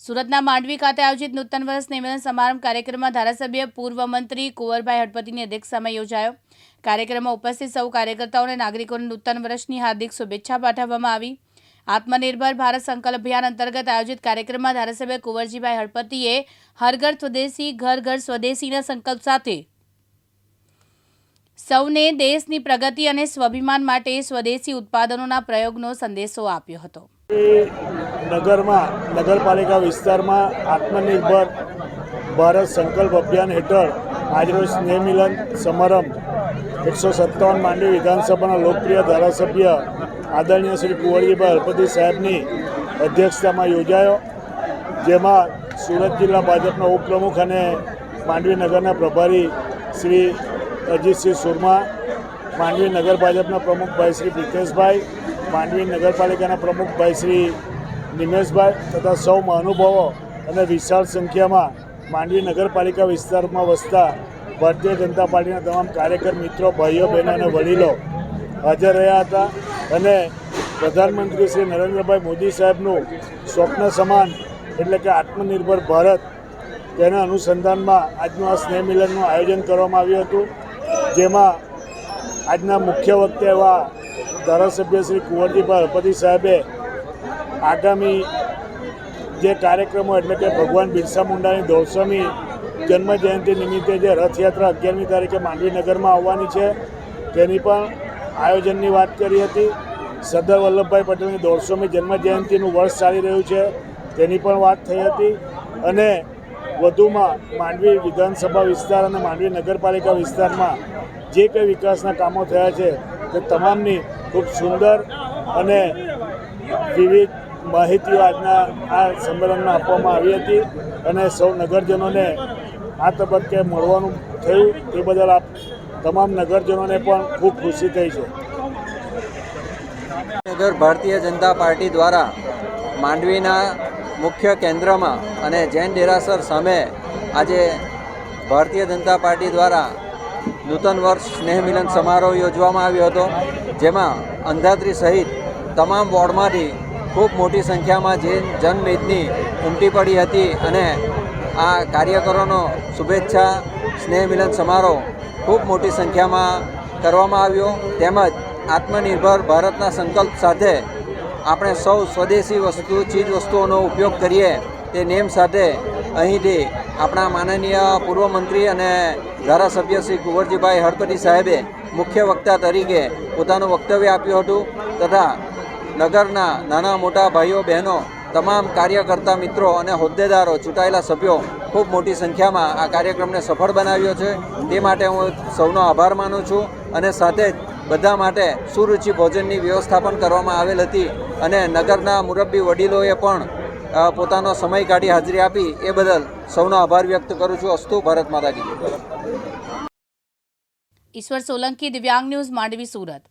સુરતના માંડવી ખાતે આયોજિત નૂતન વર્ષ નિવેદન સમારંભ કાર્યક્રમમાં ધારાસભ્ય પૂર્વ મંત્રી કુંવરભાઈ હડપતિની અધ્યક્ષતામાં યોજાયો. કાર્યક્રમમાં ઉપસ્થિત સૌ કાર્યકર્તાઓ અને નાગરિકોને નૂતન વર્ષની હાર્દિક શુભેચ્છા પાઠવવામાં આવી. આત્મનિર્ભર ભારત સંકલ્પ અભિયાન અંતર્ગત આયોજિત કાર્યક્રમમાં ધારાસભ્ય કુંવરજીભાઈ હડપતિએ હર ઘર સ્વદેશી, ઘર ઘર સ્વદેશીના સંકલ્પ સાથે સૌને દેશની પ્રગતિ અને સ્વાભિમાન માટે સ્વદેશી ઉત્પાદનોના પ્રયોગનો સંદેશો આપ્યો હતો. નગરમાં, નગરપાલિકા વિસ્તારમાં આત્મનિર્ભર ભારત સંકલ્પ અભિયાન હેઠળ આજરોજ સ્નેહ મિલન સમારંભ એકસો સત્તાવન માંડવી વિધાનસભાના લોકપ્રિય ધારાસભ્ય આદરણીય શ્રી કુંવરજીભાઈ હળપતિ સાહેબની અધ્યક્ષતામાં યોજાયો, જેમાં સુરત જિલ્લા ભાજપના ઉપપ્રમુખ અને માંડવી નગરના પ્રભારી શ્રી અજીતસિંહ સુરમા, માંડવી નગર ભાજપના પ્રમુખ ભાઈ શ્રી પ્રિતેશભાઈ માંડવી નગરપાલિકાના પ્રમુખ ભાઈ શ્રી નિમેશભાઈ તથા સૌ મહાનુભાવો અને વિશાળ સંખ્યામાં માંડવી નગરપાલિકા વિસ્તારમાં વસતા ભારતીય જનતા પાર્ટીના તમામ કાર્યકર, મિત્રો, ભાઈઓ, બહેનો અને વડીલો હાજર રહ્યા હતા અને પ્રધાનમંત્રી શ્રી નરેન્દ્રભાઈ મોદી સાહેબનું સ્વપ્ન સમાન એટલે કે આત્મનિર્ભર ભારત તેના અનુસંધાનમાં આજનું આ સ્નેહ મિલનનું આયોજન કરવામાં આવ્યું હતું. જેમાં આજના મુખ્ય વક્તા એવા ધારાસભ્ય શ્રી કુંવરજીભાઈ હળપતિ સાહેબે આગામી જે કાર્યક્રમો એટલે કે ભગવાન બિરસા મુંડાની દોઢસોમી જન્મ જયંતિ નિમિત્તે જે રથયાત્રા અગિયારમી તારીખે માંડવીનગરમાં આવવાની છે, તેની પણ આયોજનની વાત કરી હતી. સરદાર વલ્લભભાઈ પટેલની દોઢસોમી જન્મજયંતિનું વર્ષ ચાલી રહ્યું છે, તેની પણ વાત થઈ હતી. અને વધુમાં માંડવી વિધાનસભા વિસ્તાર અને માંડવી નગરપાલિકા વિસ્તારમાં જે કંઈ વિકાસના કામો થયા છે તે તમામની ખૂબ સુંદર અને વિવિધ માહિતીઓ આજના આ સંમેલનમાં આપવામાં આવી હતી અને સૌ નગરજનોને આ તબક્કે મળવાનું થયું તે બદલ આપ તમામ નગરજનોને પણ ખૂબ ખુશી થઈ છે. નગર ભારતીય જનતા પાર્ટી દ્વારા માંડવીના મુખ્ય કેન્દ્રમાં અને જૈન દેરાસર સામે આજે ભારતીય જનતા પાર્ટી દ્વારા નૂતન વર્ષ સ્નેહ મિલન સમારોહ યોજવામાં આવ્યો હતો, જેમાં અંધાત્રી સહિત તમામ વોર્ડમાંથી ખૂબ મોટી સંખ્યામાં જૈન જનમેદની ઉમટી પડી હતી અને આ કાર્યકરોનો શુભેચ્છા સ્નેહ મિલન સમારોહ ખૂબ મોટી સંખ્યામાં કરવામાં આવ્યો. તેમજ આત્મનિર્ભર ભારતના સંકલ્પ સાથે આપણે સૌ સ્વદેશી વસ્તુ, ચીજ વસ્તુઓનો ઉપયોગ કરીએ તે નેમ સાથે અહીંથી આપણા માનનીય પૂર્વ મંત્રી અને ધારાસભ્ય શ્રી કુંવરજીભાઈ હળપતિ સાહેબે મુખ્ય વક્તા તરીકે પોતાનું વક્તવ્ય આપ્યું હતું તથા નગરના નાના મોટા ભાઈઓ, બહેનો, તમામ કાર્યકર્તા મિત્રો અને હોદ્દેદારો, ચૂંટાયેલા સભ્યો ખૂબ મોટી સંખ્યામાં આ કાર્યક્રમને સફળ બનાવ્યો છે. તે માટે હું સૌનો આભાર માનું છું અને સાથે જ બધા માટે સુરુચિ ભોજનની વ્યવસ્થા પણ કરવામાં આવેલ હતી અને નગરના મુરબ્બી વડીલોએ પણ પોતાનો સમય કાઢી હાજરી આપી. એ બદલ સૌનો આભાર વ્યક્ત કરું છું. અસ્તુ ભારત માતા કી ઈશ્વર સોલંકી દિવ્યાંગ ન્યૂઝ માંડવી, સુરત.